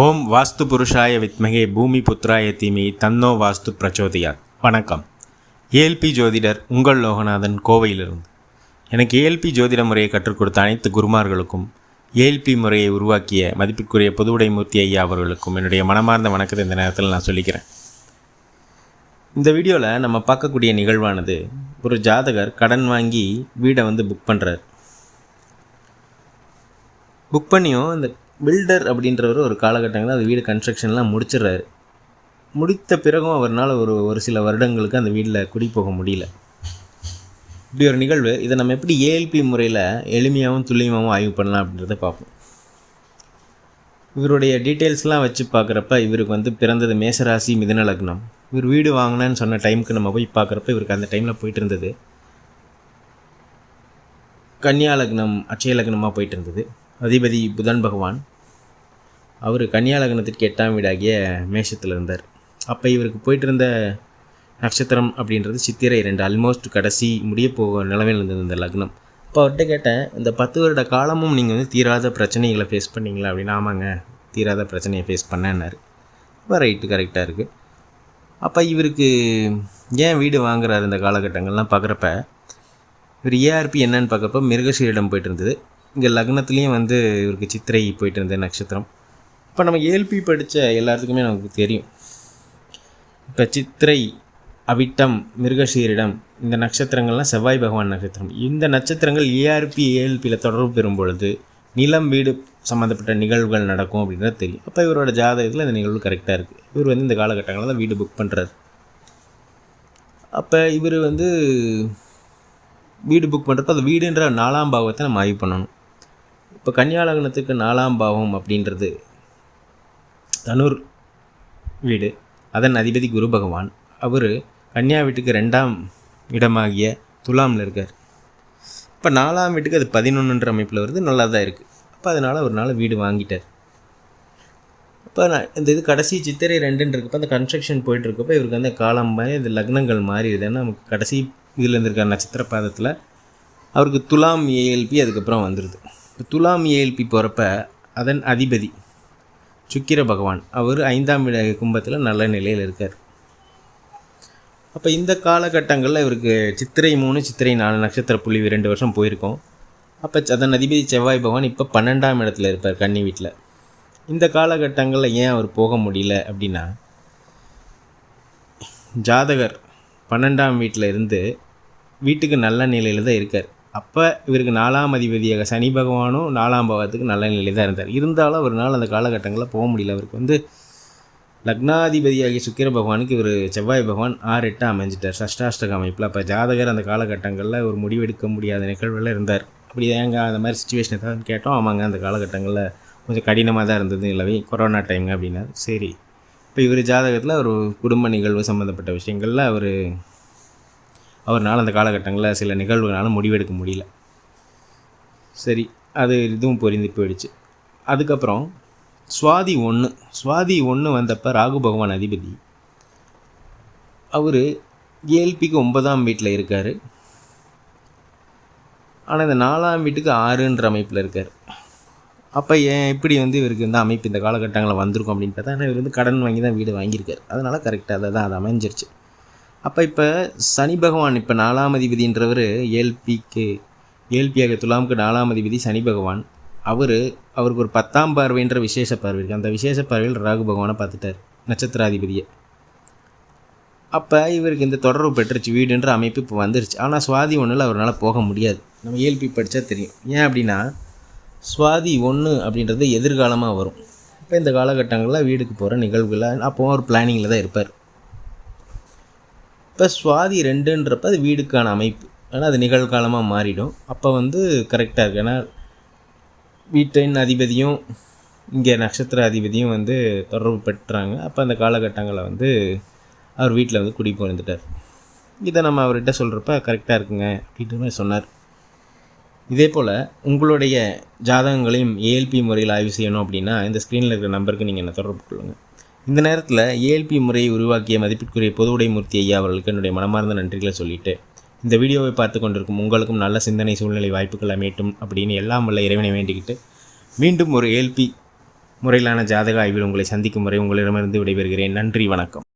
ஓம் வாஸ்து புருஷாய வித்மகே பூமி புத்ராய தீமி தன்னோ வாஸ்து பிரச்சோதயாத். வணக்கம். ஏஎல்பி ஜோதிடர் உங்கள் லோகநாதன் கோவையிலிருந்து. எனக்கு ஏஎல்பி ஜோதிட முறையை கற்றுக் கொடுத்த அனைத்து குருமார்களுக்கும் ஏஎல்பி முறையை உருவாக்கிய மதிப்பிற்குரிய புதுவுடைமூர்த்தி ஐயா அவர்களுக்கும் என்னுடைய மனமார்ந்த வணக்கத்தை இந்த நேரத்தில் நான் சொல்லிக்கிறேன். இந்த வீடியோவில் நம்ம பார்க்கக்கூடிய நிகழ்வானது ஒரு ஜாதகர் கடன் வாங்கி வீடை வந்து புக் பண்ணுறார் புக் பண்ணியும் இந்த பில்டர் அப்படின்றவர் ஒரு காலகட்டங்களில் அந்த வீடு கன்ஸ்ட்ரக்ஷன்லாம் முடிச்சிடுறாரு. முடித்த பிறகும் அவரால் ஒரு ஒரு சில வருடங்களுக்கு அந்த வீட்டில் குடி போக முடியல. இப்படி ஒரு நிகழ்வு இதை நம்ம எப்படி ஏஎல்பி முறையில் எளிமையாகவும் துல்லியமாகவும் ஆய்வு பண்ணலாம் அப்படின்றத பார்ப்போம். இவருடைய டீட்டெயில்ஸ்லாம் வச்சு பார்க்குறப்ப இவருக்கு வந்து பிறந்தது மேசராசி மிதன லக்னம். இவர் வீடு வாங்கினேன்னு சொன்ன டைமுக்கு நம்ம போய் பார்க்குறப்ப இவருக்கு அந்த டைமில் போயிட்டு இருந்தது. கன்னியா லக்னம் அச்சய லக்னமாக போயிட்டு இருந்தது. அதிபதி புதன் பகவான். அவர் கன்னியா லக்னத்திற்கு எட்டாம் வீடாகிய மேஷத்தில் இருந்தார். அப்போ இவருக்கு போயிட்டு இருந்த நட்சத்திரம் அப்படின்றது சித்திரை ரெண்டு ஆல்மோஸ்ட் கடைசி முடிய போக நிலமையில் இருந்தது இந்த லக்னம். இப்போ அவர்கிட்ட கேட்டேன் இந்த பத்து வருட காலமும் நீங்கள் வந்து தீராத பிரச்சனைகளை ஃபேஸ் பண்ணீங்களா அப்படின்னு? ஆமாங்க தீராத பிரச்சனையை ஃபேஸ் பண்ணேன்னாரு. இப்போ ரைட்டு கரெக்டாக இருக்குது அப்போ இவருக்கு ஏன் வீடு வாங்குறாரு இந்த காலகட்டங்கள்லாம் பார்க்குறப்ப இவர் ஏஆர்பி என்னன்னு பார்க்குறப்ப மிருகசீரிடம் போயிட்டு இருந்தது இங்கே லக்னத்துலேயும் வந்து இவருக்கு சித்திரை போயிட்டு இருந்தது நட்சத்திரம். இப்போ நம்ம ஏல்பி படித்த எல்லாத்துக்குமே நமக்கு தெரியும். இப்போ சித்திரை அவிட்டம் மிருகசீரிடம் இந்த நட்சத்திரங்கள்லாம் செவ்வாய் பகவான் நட்சத்திரம். இந்த நட்சத்திரங்கள் ஏஆர்பி ஏஎல்பியில் தொடர்பு பெறும் பொழுது நிலம் வீடு சம்மந்தப்பட்ட நிகழ்வுகள் நடக்கும் அப்படின்றது தெரியும். அப்போ இவரோட ஜாதகத்தில் இந்த நிகழ்வு கரெக்டாக இருக்குது இவர் வந்து இந்த காலகட்டங்களில் தான் வீடு புக் பண்ணுறாரு அப்போ இவர் வந்து வீடு புக் பண்ணுறப்ப அந்த வீடுன்ற நாலாம் பாவத்தை நம்ம ஆய்வு பண்ணணும். இப்போ கன்னியாலகனத்துக்கு நாலாம் பாவம் அப்படின்றது தனுர் வீடு. அதன் அதிபதி குரு பகவான். அவர் கன்னியா வீட்டுக்கு ரெண்டாம் இடமாகிய துலாமில் இருக்கார். இப்போ நாலாம் வீட்டுக்கு அது பதினொன்றுன்ற அமைப்பில் வருது. நல்லா தான் இருக்குது அப்போ அதனால் ஒரு நாள் வீடு வாங்கிட்டார். இப்போ நான் இந்த இது கடைசி சித்திரை ரெண்டுன்னு இருக்கப்போ அந்த கன்ஸ்ட்ரக்ஷன் போயிட்டு இருக்கப்போ இவருக்கு வந்து காலம் மாதிரி இந்த லக்னங்கள் மாறிடுது ஏன்னா நமக்கு கடைசி இதில் இருந்திருக்க நட்சத்திர பாதத்தில் அவருக்கு துலாம் ஏஎல்பி அதுக்கப்புறம் வந்துடுது இப்போ துலாம் ஏஎல்பி போகிறப்ப அதன் அதிபதி சுக்கிர பகவான் அவர் ஐந்தாம் கும்பத்தில் நல்ல நிலையில் இருக்கார். அப்போ இந்த காலகட்டங்களில் இவருக்கு சித்திரை மூணு சித்திரை நாலு நட்சத்திர புள்ளி ரெண்டு வருஷம் போயிருக்கோம். அப்போ அதன் அதிபதி செவ்வாய் பகவான் இப்போ பன்னெண்டாம் இடத்துல இருப்பார் கன்னி வீட்டில் இந்த காலகட்டங்களில் ஏன் அவர் போக முடியல அப்படின்னா ஜாதகர் பன்னெண்டாம் வீட்டில் இருந்து வீட்டுக்கு நல்ல நிலையில் தான் இருக்கார். அப்போ இவருக்கு நாலாம் அதிபதியாக சனி பகவானும் நாலாம் பாவத்துக்கு நல்ல நிலையில் தான் இருந்தார். இருந்தாலும் அவரால் அந்த காலகட்டங்களில் போக முடியல. அவருக்கு வந்து லக்னாதிபதியாகிய சுக்கிர பகவானுக்கு இவர் செவ்வாய் பகவான் ஆறு எட்டு அமைஞ்சிட்டார். சஷ்டாஷ்டக அமைப்பில் அப்போ ஜாதகர் அந்த காலகட்டங்களில் ஒரு முடிவெடுக்க முடியாத நிகழ்வில் இருந்தார். அப்படி ஏங்க அந்த மாதிரி சுச்சுவேஷன் ஏதாவது கேட்டோம்? ஆமாங்க அந்த காலகட்டங்களில் கொஞ்சம் கடினமாக தான் இருந்தது இல்லவே கொரோனா டைம் அப்படின்னா சரி. இப்போ இவர் ஜாதகத்தில் ஒரு குடும்ப நிகழ்வு சம்மந்தப்பட்ட விஷயங்களில் அவர் அவர்னால் அந்த காலகட்டங்களில் சில நிகழ்வுகளால் முடிவெடுக்க முடியல. சரி அது இதுவும் பொறிந்து போயிடுச்சு. அதுக்கப்புறம் சுவாதி ஒன்று சுவாதி ஒன்று வந்தப்போ ராகு பகவான் அதிபதி அவர் ஏஎல்பிக்கு ஒன்பதாம் வீட்டில் இருக்கார். ஆனால் இந்த நாலாம் வீட்டுக்கு ஆறுன்ற அமைப்பில் இருக்கார். அப்போ ஏன் எப்படி வந்து இவருக்கு இந்த அமைப்பு இந்த காலகட்டங்களில் வந்திருக்கும் அப்படின்னு பார்த்தா இவர் வந்து கடன் வாங்கி தான் வீடு வாங்கியிருக்கார். அதனால் கரெக்டாக அதை தான் அது அமைஞ்சிருச்சு. அப்போ இப்போ சனி பகவான் இப்போ நாலாம் அதிபதின்றவர் ஏல்பிக்கு ஏல்பியாக துலாமுக்கு நாலாம் அதிபதி சனி பகவான். அவர் அவருக்கு ஒரு பத்தாம் பார்வைன்ற விசேஷ பார்வை இருக்குது அந்த விசேஷ பார்வையில் ராகு பகவானை பார்த்துட்டார் நட்சத்திராதிபதியை. அப்போ இவருக்கு இந்த தொடர்பு பெற்றுச்சு வீடுன்ற அமைப்பு இப்போ வந்துருச்சு. ஆனால் சுவாதி ஒன்றில் அவரால் போக முடியாது. நம்ம ஏல்பி படித்தா தெரியும். ஏன் அப்படின்னா சுவாதி ஒன்று அப்படின்றது எதிர்காலமாக வரும். இப்போ இந்த காலகட்டங்களில் வீடுக்கு போகிற நிகழ்வுகள் அப்போ ஒரு பிளானிங்கில் தான் இருப்பார். இப்போ சுவாதி ரெண்டுன்றப்ப அது வீடுக்கான அமைப்பு. ஆனால் அது நிகழ்காலமாக மாறிடும். அப்போ வந்து கரெக்டாக இருக்குது ஏன்னா வீட்டின் அதிபதியும் இங்கே நட்சத்திர அதிபதியும் வந்து தொடர்பு பெற்றாங்க. அப்போ அந்த காலகட்டங்களில் வந்து அவர் வீட்டில் வந்து குடி போயிருந்துட்டார் இதை நம்ம அவர்கிட்ட சொல்கிறப்ப கரெக்டாக இருக்குங்க அப்படின்ற மாதிரி சொன்னார். இதே போல் உங்களுடைய ஜாதகங்களையும் ஏஎல்பி முறையில் ஆய்வு செய்யணும் அப்படின்னா இந்த ஸ்க்ரீனில் இருக்கிற நம்பருக்கு நீங்கள் என்ன தொடர்பு கொள்ளுங்கள் இந்த நேரத்தில் ஏஎல்பி முறையை உருவாக்கிய மதிப்பிற்குரிய பொதுவுடைமூர்த்தி ஐயா அவர்களுக்கு என்னுடைய மனமார்ந்த நன்றிகளை சொல்லிவிட்டு இந்த வீடியோவை பார்த்து கொண்டிருக்கும் உங்களுக்கும் நல்ல சிந்தனை சூழ்நிலை வாய்ப்புகள் அமையட்டும் அப்படின்னு எல்லாம் வல்ல இறைவனை வேண்டிக்கிட்டு மீண்டும் ஒரு ஏஎல்பி முறையிலான ஜாதக ஆய்வில் உங்களை சந்திக்கும் முறை உங்களிடமிருந்து விடைபெறுகிறேன். நன்றி வணக்கம்.